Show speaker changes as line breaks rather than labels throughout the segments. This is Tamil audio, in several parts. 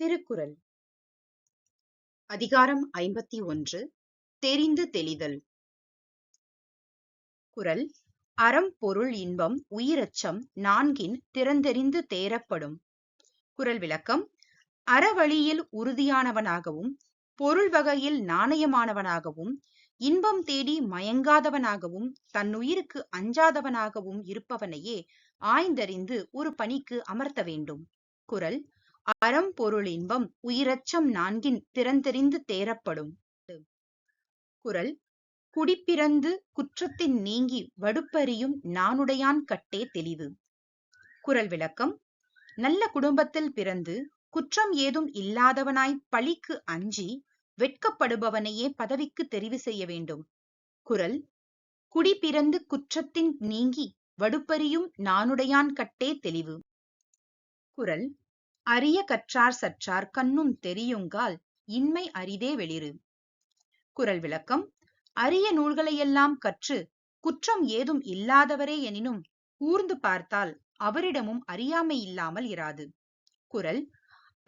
திருக்குறள். அதிகாரம் ஐம்பத்தி ஒன்று தெரிந்து தெளிதல். குரல் அறம் பொருள் இன்பம் உயிரச்சம் நான்கின் திறந்தெறிந்து தேரப்படும் குரல் விளக்கம் அறவழியில் உறுதியானவனாகவும் பொருள் வகையில் நாணயமானவனாகவும் இன்பம் தேடி மயங்காதவனாகவும் தன்னுயிருக்கு அஞ்சாதவனாகவும் இருப்பவனையே ஆய்ந்தறிந்து ஒரு பணிக்கு அமர்த்த வேண்டும். குரல் அறம் பொருள் இன்பம் உயிரச்சம் நான்கின் திறந்தெறிந்து தேரப்படும் குறள் குடிப்பிறந்து குற்றத்தின் நீங்கி வடுப்பறியும் நானுடையான் கட்டே தெளிவு. குறள் விளக்கம் நல்ல குடும்பத்தில் பிறந்து குற்றம் ஏதும் இல்லாதவனாய் பழிக்கு அஞ்சி வெட்கப்படுபவனையே பதவிக்கு தெரிவு செய்ய வேண்டும். குறள் குடிப்பிறந்து குற்றத்தின் நீங்கி வடுப்பறியும் நானுடையான் கட்டே தெளிவு. குறள் அரிய கற்றார் சற்றார் கண்ணும் தெரியுங்கால் இன்மை அரிதே வெளிறு. குரல் விளக்கம் அரிய நூல்களையெல்லாம் கற்று குற்றம் ஏதும் இல்லாதவரே எனினும் ஊர்ந்து பார்த்தால் அவரிடமும் அறியாமை இல்லாமல் இராது. குரல்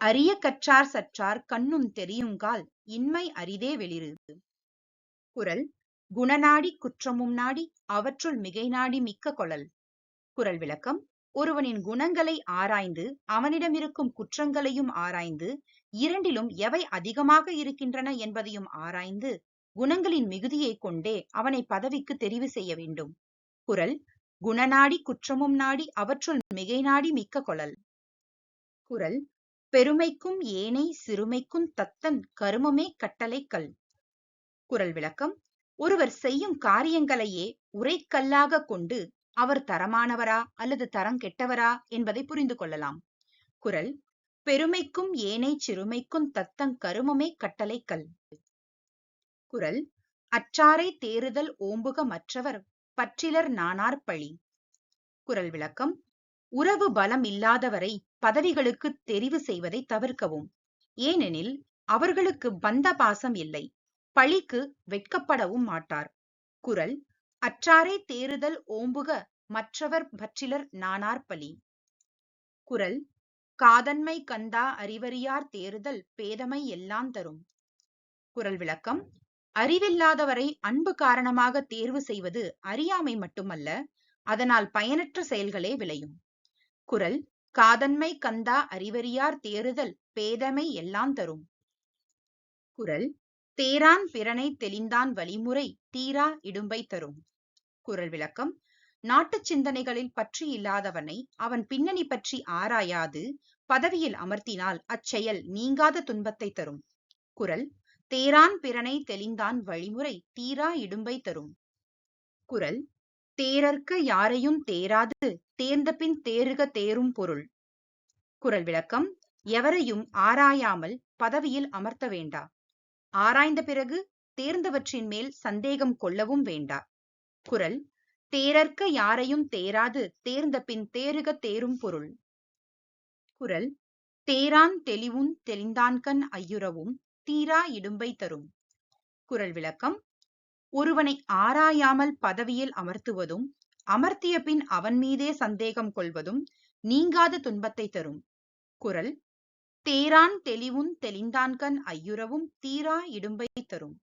அரிய கற்றார் சற்றார் கண்ணும் தெரியுங்கால் இன்மை அரிதே வெளிறு. குரல் குணநாடி குற்றமும் நாடி அவற்றுள் மிகை நாடி மிக்க கொளல் குரல் விளக்கம் ஒருவனின் குணங்களை ஆராய்ந்து அவனிடம் இருக்கும் குற்றங்களையும் ஆராய்ந்து இரண்டிலும் எவை அதிகமாக இருக்கின்றன என்பதையும் ஆராய்ந்து குணங்களின் மிகுதியை கொண்டே அவனை பதவிக்கு தெரிவு செய்ய வேண்டும். குரல் குணநாடி குற்றமும் நாடி அவற்றுள் மிகை நாடி மிக்க கொளல் குரல் பெருமைக்கும் ஏனை சிறுமைக்கும் தத்தன் கருமமே கட்டளை கல். குரல் விளக்கம் ஒருவர் செய்யும் காரியங்களையே உரைக்கல்லாக கொண்டு அவர் தரமானவரா அல்லது தரம் கெட்டவரா என்பதை புரிந்து கொள்ளலாம். குரல் பெருமைக்கும் ஏனை சிறுமைக்கும் தத்தங் கருமமே கட்டளை கல். குரல் அற்றாரை தேறுதல் ஓம்புக மற்றவர் பற்றிலர் நானார் பழி. குரல் விளக்கம் உறவு பலம் இல்லாதவரை பதவிகளுக்கு தெரிவு செய்வதை தவிர்க்கவும். ஏனெனில் அவர்களுக்கு பந்த பாசம் இல்லை பழிக்கு வெட்கப்படவும் மாட்டார். குரல் அற்றாரை தேறுதல் ஓம்புக மற்றவர் பற்றிலர் நானார் பலி. குரல் காதன்மை கந்தா அறிவறியார் தேறுதல் பேதமை எல்லாம் தரும் குரல் விளக்கம் அறிவில்லாதவரை அன்பு காரணமாக தேர்வு செய்வது அறியாமை மட்டுமல்ல அதனால் பயனற்ற செயல்களே விளையும் குரல் காதன்மை கந்தா அறிவறியார் தேறுதல் பேதமை எல்லாம் தரும் குரல் தேரான் பிறனை தெளிந்தான் வழிமுறை தீரா இடும்பை தரும். குரல் விளக்கம் நாட்டுச் சிந்தனைகளில் பற்றி இல்லாதவனை அவன் பின்னணி பற்றி ஆராயாது பதவியில் அமர்த்தினால் அச்செயல் நீங்காத துன்பத்தை தரும். குரல் தேரான் பிறனை தெளிந்தான் வழிமுறை தீரா இடும்பை தரும். குரல் தேரற்க யாரையும் தேராது தேர்ந்தபின் தேறுக தேரும் பொருள். குரல் விளக்கம் எவரையும் ஆராயாமல் பதவியில் அமர்த்த வேண்டா. ஆராய்ந்த பிறகு தேர்ந்தவற்றின் மேல் சந்தேகம் கொள்ளவும் வேண்டா குரல் தேரற்க யாரையும் தேராது தேர்ந்த பின் தேறுக தேரும் பொருள் குரல் தேரான் தெளிவும் தெளிந்தான்கண் ஐயுறவும் தீரா இடும்பை தரும் குரல் விளக்கம் ஒருவனை ஆராயாமல் பதவியில் அமர்த்துவதும் அமர்த்திய பின் அவன் மீதே சந்தேகம் கொள்வதும் நீங்காத துன்பத்தை தரும் குரல் தேரான் தெளிவுன் தெளிந்தான்கண் ஐயுறவும் தீரா இடும்பை தரும்.